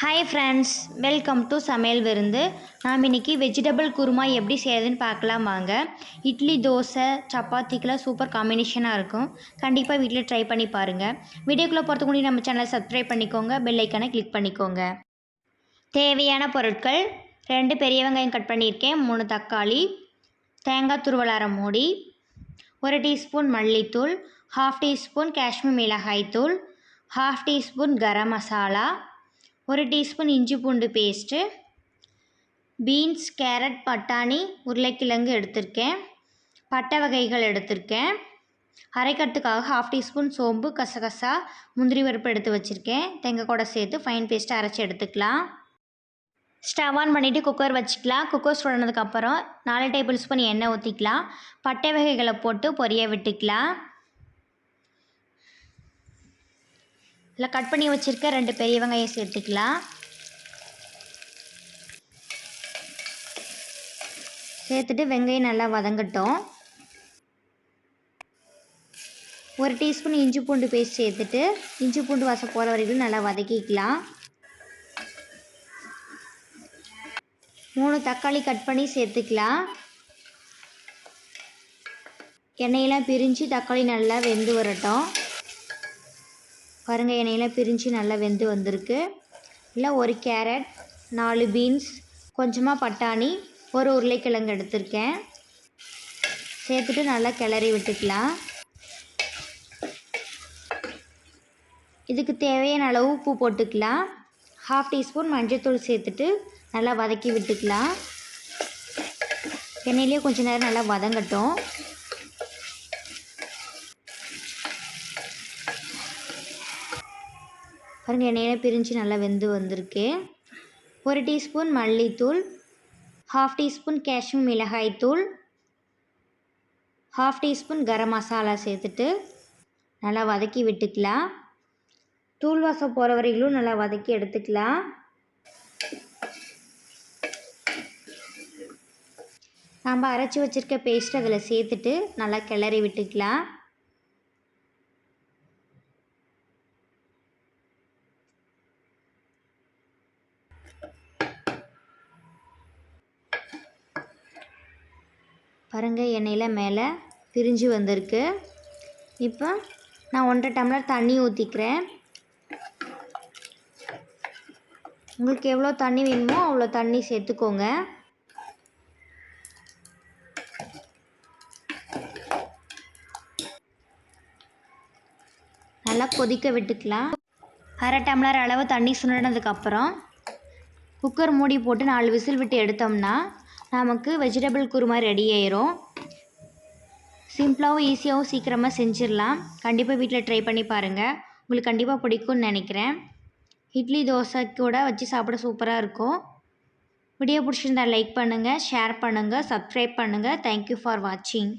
Hi friends welcome to சமையல் விருந்து. நாம் இன்றைக்கி வெஜிடபிள் குருமா எப்படி செய்யறதுன்னு பார்க்கலாம் வாங்க. இட்லி தோசை சப்பாத்திக்கெலாம் சூப்பர் காம்பினேஷனாக இருக்கும். கண்டிப்பாக வீட்டில் ட்ரை பண்ணி பாருங்கள் வீடியோக்குள்ளே போகிறதுக்கு முன்னாடி நம்ம சேனலை சப்ஸ்கிரைப் பண்ணிக்கோங்க பெல் ஐக்கானை கிளிக் பண்ணிக்கோங்க. தேவையான பொருட்கள் ரெண்டு பெரிய வெங்காயம் கட் பண்ணியிருக்கேன் மூணு தக்காளி தேங்காய் துருவலார மூடி ஒரு டீஸ்பூன் மல்லித்தூள் ஹாஃப் டீஸ்பூன் காஷ்மீர் மிளகாய் தூள் ஹாஃப் டீஸ்பூன் கரம் மசாலா ஒரு டீஸ்பூன் இஞ்சி பூண்டு பேஸ்ட்டு பீன்ஸ் கேரட் பட்டாணி உருளைக்கிழங்கு எடுத்திருக்கேன். பட்டை வகைகள் எடுத்திருக்கேன். அரைக்கிறதுக்காக ஹாஃப் டீஸ்பூன் சோம்பு கசகசா முந்திரி பருப்பு எடுத்து வச்சுருக்கேன். தேங்காய் கூட சேர்த்து ஃபைன் பேஸ்ட்டு அரைச்சி எடுத்துக்கலாம். ஸ்டவ் ஆன் பண்ணிவிட்டு குக்கர் வச்சுக்கலாம். குக்கர் சுடனதுக்கப்புறம் நாலு டேபிள் ஸ்பூன் எண்ணெய் ஊற்றிக்கலாம் பட்டை வகைகளை போட்டு பொரிய விட்டுக்கலாம். இதில் கட் பண்ணி வச்சுருக்க ரெண்டு பெரிய வெங்காயம் சேர்த்துக்கலாம். சேர்த்துட்டு வெங்காயம் நல்லா வதங்கட்டும். ஒரு டீஸ்பூன் இஞ்சி பூண்டு பேஸ்ட் சேர்த்துட்டு இஞ்சி பூண்டு வாசம் போகிற வரைக்கும் நல்லா வதக்கிக்கலாம். மூணு தக்காளி கட் பண்ணி சேர்த்துக்கலாம். எண்ணெயெல்லாம் பிரிஞ்சு தக்காளி நல்லா வெந்து வரட்டும். பாருங்கள் எண்ணெயெல்லாம் பிரிஞ்சு நல்லா வெந்து வந்திருக்கு. இல்லை ஒரு கேரட் நாலு பீன்ஸ் கொஞ்சமாக பட்டாணி ஒரு உருளைக்கிழங்கு எடுத்திருக்கேன். சேர்த்துட்டு நல்லா கிளறி விட்டுக்கலாம். இதுக்கு தேவையான அளவு உப்பு போட்டுக்கலாம். ஹாஃப் டீஸ்பூன் மஞ்சள்தூள் சேர்த்துட்டு நல்லா வதக்கி விட்டுக்கலாம். எண்ணெயிலே கொஞ்சம் நேரம் நல்லா வதங்கட்டும். பாருங்கள் எண்ணெயில் பிரிஞ்சு நல்லா வெந்து வந்திருக்கு. ஒரு டீஸ்பூன் மல்லித்தூள் ஹாஃப் டீஸ்பூன் காஷ்மீர் மிளகாய் தூள் ஹாஃப் டீஸ்பூன் கரம் மசாலா சேர்த்துட்டு நல்லா வதக்கி விட்டுக்கலாம். தூள் வாசம் போகிற வரைகளும் நல்லா வதக்கி எடுத்துக்கலாம். நம்ம அரைச்சி வச்சுருக்க பேஸ்ட் அதில் சேர்த்துட்டு நல்லா கிளறி விட்டுக்கலாம். பாருங்கள் எண்ணெயில் மேலே பிரிஞ்சு வந்திருக்கு. இப்போ நான் ஒன்றரை டம்ளர் தண்ணி ஊற்றிக்கிறேன் உங்களுக்கு எவ்வளோ தண்ணி வேணுமோ அவ்வளோ தண்ணி சேர்த்துக்கோங்க. நல்லா கொதிக்க விட்டுக்கலாம். அரை டம்ளர் அளவு தண்ணி சுண்டினதுக்கப்புறம் குக்கர் மூடி போட்டு நாலு விசில் விட்டு எடுத்தோம்னா நமக்கு வெஜிடபிள் குருமா ரெடி ஆயிரும். சிம்பிளாகவும் ஈஸியாகவும் சீக்கிரமாக செஞ்சிடலாம் கண்டிப்பாக வீட்டில் ட்ரை பண்ணி பாருங்கள் உங்களுக்கு கண்டிப்பாக பிடிக்கும்னு நினைக்கிறேன். இட்லி தோசை கூட வச்சு சாப்பிட சூப்பராக இருக்கும். வீடியோ பிடிச்சிருந்தா லைக் பண்ணுங்கள் ஷேர் பண்ணுங்கள் சப்ஸ்கிரைப் பண்ணுங்கள் தேங்க்யூ ஃபார் வாட்சிங்